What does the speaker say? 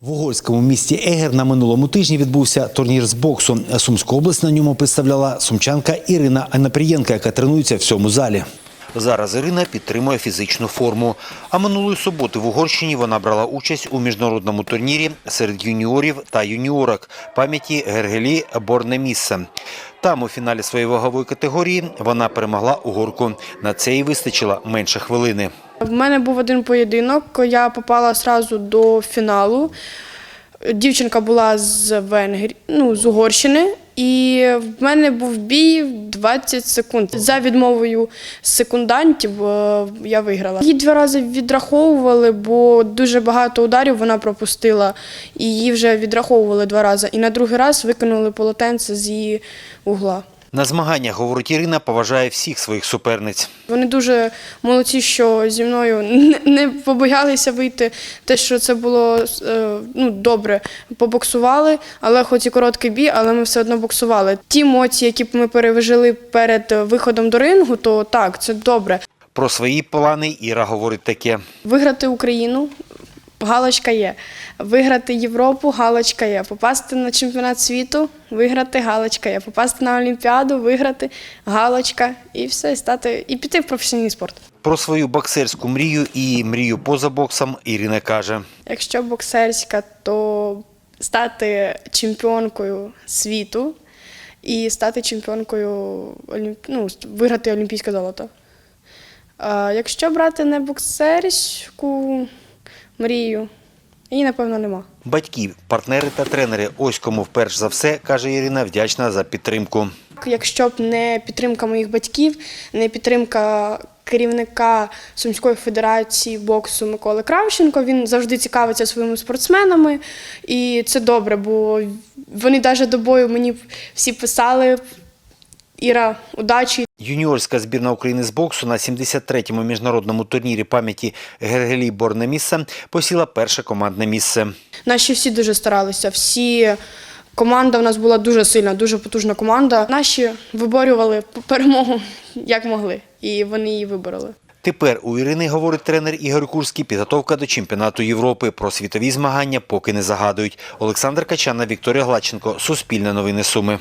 В угорському місті Егер на минулому тижні відбувся турнір з боксу. Сумську область на ньому представляла сумчанка Ірина Анапрієнка, яка тренується в цьому залі. Зараз Ірина підтримує фізичну форму. А минулої суботи в Угорщині вона брала участь у міжнародному турнірі серед юніорів та юніорок пам'яті Гергелі Борнеміссе. Там у фіналі своєї вагової категорії вона перемогла угорку. На це їй вистачило менше хвилини. В мене був один поєдинок, я попала одразу до фіналу. Дівчинка була з Венгрії, ну, з Угорщини, і в мене був бій 20 секунд. За відмовою секундантів е, я виграла. Її два рази відраховували, бо дуже багато ударів вона пропустила, і її вже відраховували два рази. І на другий раз викинули полотенце з її угла. На змаганнях, говорить Ірина, поважає всіх своїх суперниць. Вони дуже молодці, що зі мною не- побоялися вийти. Те, що це було е, ну, добре, побоксували, але хоч і короткий бій, але ми все одно боксували. Ті емоції, які ми пережили перед виходом до рингу, то так, це добре. Про свої плани Іра говорить таке. Виграти Україну. Галочка є. Виграти Європу, галочка є. Попасти на чемпіонат світу, виграти галочка є. Попасти на Олімпіаду, виграти галочка і все, і стати і піти в професійний спорт. Про свою боксерську мрію і мрію поза боксом Ірина каже. Якщо боксерська, то стати чемпіонкою світу і стати чемпіонкою ну, виграти олімпійське золото. А якщо брати не боксерську мрію, її, напевно, нема. Батьки, партнери та тренери – ось кому вперше за все, каже Ірина, вдячна за підтримку. Якщо б не підтримка моїх батьків, не підтримка керівника Сумської федерації боксу Миколи Кравченко, він завжди цікавиться своїми спортсменами, і це добре, бо вони навіть до бою мені всі писали. Іра, удачі, Юніорська збірна України з боксу на 73-му міжнародному турнірі пам'яті Гергелі Борнемісса посіла перше командне місце. Наші всі дуже старалися. Всі команда в нас була дуже сильна, дуже потужна команда. Наші виборювали перемогу як могли, і вони її вибороли. Тепер у Ірини, говорить тренер Ігор Курський, підготовка до чемпіонату Європи. Про світові змагання поки не загадують. Олександр Качана, Вікторія Гладченко. Суспільне новини Суми.